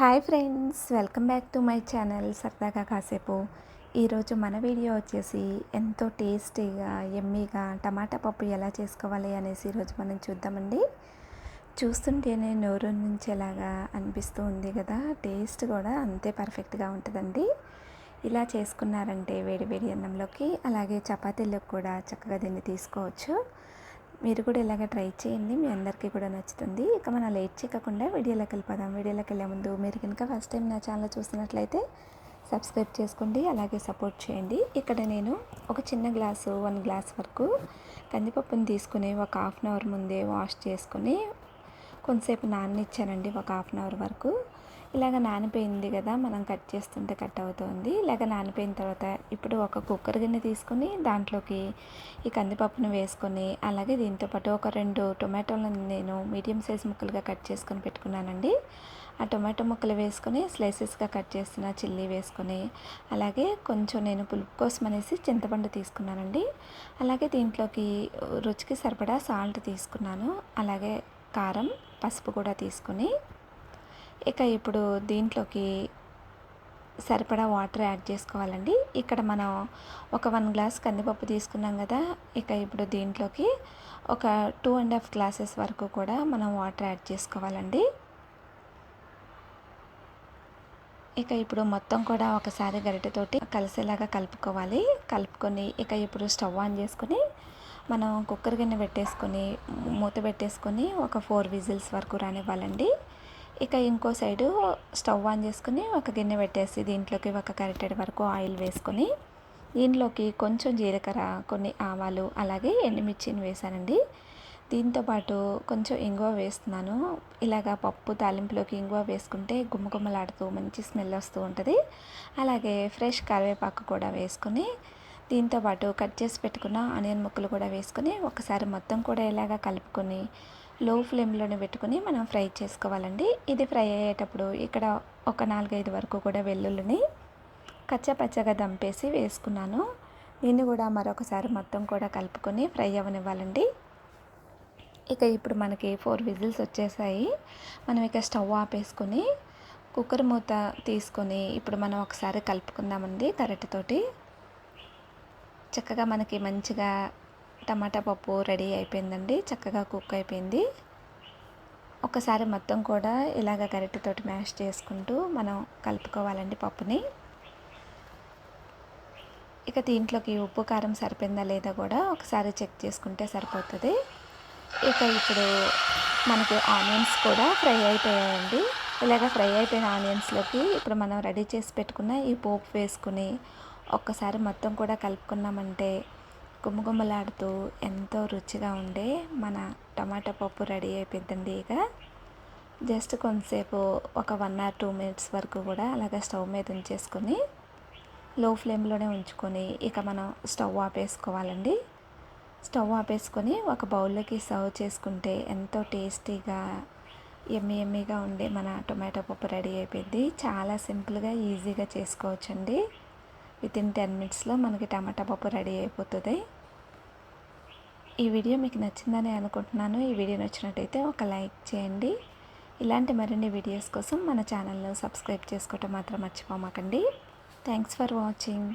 Hi friends welcome back to my channel సరదాగా కాసేపు. ఈరోజు మన వీడియో వచ్చేసి ఎంతో టేస్టీగా ఎమ్మీగా టమాటా పప్పు ఎలా చేసుకోవాలి అనేసి ఈరోజు మనం చూద్దామండి. చూస్తుంటేనే నోరు నుంచేలాగా అనిపిస్తూ ఉంది కదా టేస్ట్ కూడా అంతే పర్ఫెక్ట్గా ఉంటుందండి. ఇలా చేసుకున్నారంటే వేడి వేడి అన్నంలోకి అలాగే చపాతీలోకి కూడా చక్కగా దీన్ని తీసుకోవచ్చు. మీరు కూడా ఇలాగ ట్రై చేయండి. మీ అందరికీ కూడా నచ్చుతుంది. ఇక మనం లేట్ చేయకుండా వీడియోలోకి వెళ్ళిపోదాం. వీడియోలోకి వెళ్ళే ముందు మీరు కనుక ఫస్ట్ టైం నా ఛానల్ చూసినట్లయితే సబ్స్క్రైబ్ చేసుకోండి. అలాగే సపోర్ట్ చేయండి. ఇక్కడ నేను ఒక చిన్న గ్లాసు వన్ గ్లాస్ వరకు కందిపప్పుని తీసుకుని ఒక హాఫ్ అన్ అవర్ ముందే వాష్ చేసుకుని కొంతసేపు నాననిచ్చానండి. ఒక హాఫ్ అన్ అవర్ వరకు ఇలాగ నానిపోయింది కదా మనం కట్ చేస్తుంటే కట్ అవుతుంది. ఇలాగ నానిపోయిన తర్వాత ఇప్పుడు ఒక కుక్కర్ గిన్నె తీసుకుని దాంట్లోకి ఈ కందిపప్పును వేసుకొని అలాగే దీంతోపాటు ఒక రెండు టొమాటోలను నేను మీడియం సైజ్ ముక్కలుగా కట్ చేసుకొని పెట్టుకున్నానండి. ఆ టొమాటో ముక్కలు వేసుకొని స్లైసెస్గా కట్ చేస్తున్న చిల్లీ వేసుకొని అలాగే కొంచెం నేను పులుపు కోసం అనేసి చింతపండు తీసుకున్నానండి. అలాగే దీంట్లోకి రుచికి సరిపడా సాల్ట్ తీసుకున్నాను. అలాగే కారం పసుపు కూడా తీసుకుని ఇక ఇప్పుడు దీంట్లోకి సరిపడా వాటర్ యాడ్ చేసుకోవాలండి. ఇక్కడ మనం ఒక వన్ గ్లాస్ కందిపప్పు తీసుకున్నాం కదా ఇక ఇప్పుడు దీంట్లోకి ఒక టూ అండ్ హాఫ్ గ్లాసెస్ వరకు కూడా మనం వాటర్ యాడ్ చేసుకోవాలండి. ఇక ఇప్పుడు మొత్తం కూడా ఒకసారి గరిటెతోటి కలిసేలాగా కలుపుకోవాలి. కలుపుకొని ఇక ఇప్పుడు స్టవ్ ఆన్ చేసుకొని మనం కుక్కర్ గిన్నె పెట్టేసుకొని మూత పెట్టేసుకొని ఒక ఫోర్ విజిల్స్ వరకు రానివ్వాలండి. ఇక ఇంకో సైడు స్టవ్ ఆన్ చేసుకుని ఒక గిన్నె పెట్టేసి దీంట్లోకి ఒక కరెక్టెడ్ వరకు ఆయిల్ వేసుకొని దీంట్లోకి కొంచెం జీలకర్ర కొన్ని ఆవాలు అలాగే ఎండుమిర్చిని వేసానండి దీంతోపాటు కొంచెం ఇంగువ వేస్తున్నాను. ఇలాగా పప్పు తాలింపులోకి ఇంగువ వేసుకుంటే గుమ్మగుమ్మలాడుతూ మంచి స్మెల్ వస్తూ ఉంటుంది. అలాగే ఫ్రెష్ కరివేపాకు కూడా వేసుకొని దీంతోపాటు కట్ చేసి పెట్టుకున్న ఆనియన్ ముక్కలు కూడా వేసుకొని ఒకసారి మొత్తం కూడా ఇలాగ కలుపుకొని లో ఫ్లేమ్లోనే పెట్టుకుని మనం ఫ్రై చేసుకోవాలండి. ఇది ఫ్రై అయ్యేటప్పుడు ఇక్కడ ఒక నాలుగైదు వరకు కూడా వెల్లుల్లిని కచ్చపచ్చగా దంపేసి వేసుకున్నాను. దీన్ని కూడా మరొకసారి మొత్తం కూడా కలుపుకొని ఫ్రై అవ్వనివ్వాలండి ఇక ఇప్పుడు మనకి ఫోర్ విజిల్స్ వచ్చేసాయి. మనం ఇక స్టవ్ ఆపేసుకొని కుక్కర్ మూత తీసుకొని ఇప్పుడు మనం ఒకసారి కలుపుకుందామండి కరెక్ట్తోటి చక్కగా మనకి మంచిగా టమాటా పప్పు రెడీ అయిపోయిందండి చక్కగా కుక్ అయిపోయింది. ఒకసారి మొత్తం కూడా ఇలాగ గరిటెతోటి మ్యాష్ చేసుకుంటూ మనం కలుపుకోవాలండి పప్పుని. ఇక దీంట్లోకి ఉప్పు కారం సరిపోయిందా లేదా కూడా ఒకసారి చెక్ చేసుకుంటే సరిపోతుంది. ఇక ఇప్పుడు మనకి ఆనియన్స్ కూడా ఫ్రై అయిపోయాయండి. ఇలాగ ఫ్రై అయిపోయిన ఆనియన్స్లోకి ఇప్పుడు మనం రెడీ చేసి పెట్టుకున్న ఈ పోపు వేసుకుని ఒక్కసారి మొత్తం కూడా కలుపుకున్నామంటే గుమ్మగుమ్మలాడుతూ ఎంతో రుచిగా ఉండే మన టమాటా పప్పు రెడీ అయిపోయిందండి ఇక. జస్ట్ కొంతసేపు ఒక వన్ ఆర్ టూ మినిట్స్ వరకు కూడా అలాగే స్టవ్ మీద ఉంచేసుకొని లో ఫ్లేమ్లోనే ఉంచుకొని ఇక మనం స్టవ్ ఆపేసుకోవాలండి. స్టవ్ ఆపేసుకొని ఒక బౌల్లోకి సర్వ్ చేసుకుంటే ఎంతో టేస్టీగా ఎమ్మి ఎమ్మిగా ఉండే మన టొమాటో పప్పు రెడీ అయిపోయింది. చాలా సింపుల్గా ఈజీగా చేసుకోవచ్చండి. విత్ ఇన్ టెన్ మినిట్స్లో మనకి టమాటా పప్పు రెడీ అయిపోతుంది. ఈ వీడియో మీకు నచ్చిందని అనుకుంటున్నాను. ఈ వీడియో నచ్చినట్టయితే ఒక లైక్ చేయండి. ఇలాంటి మరిన్ని వీడియోస్ కోసం మన ఛానల్ను సబ్స్క్రైబ్ చేసుకోవటం మాత్రం మర్చిపోమాకండి. Thanks for watching.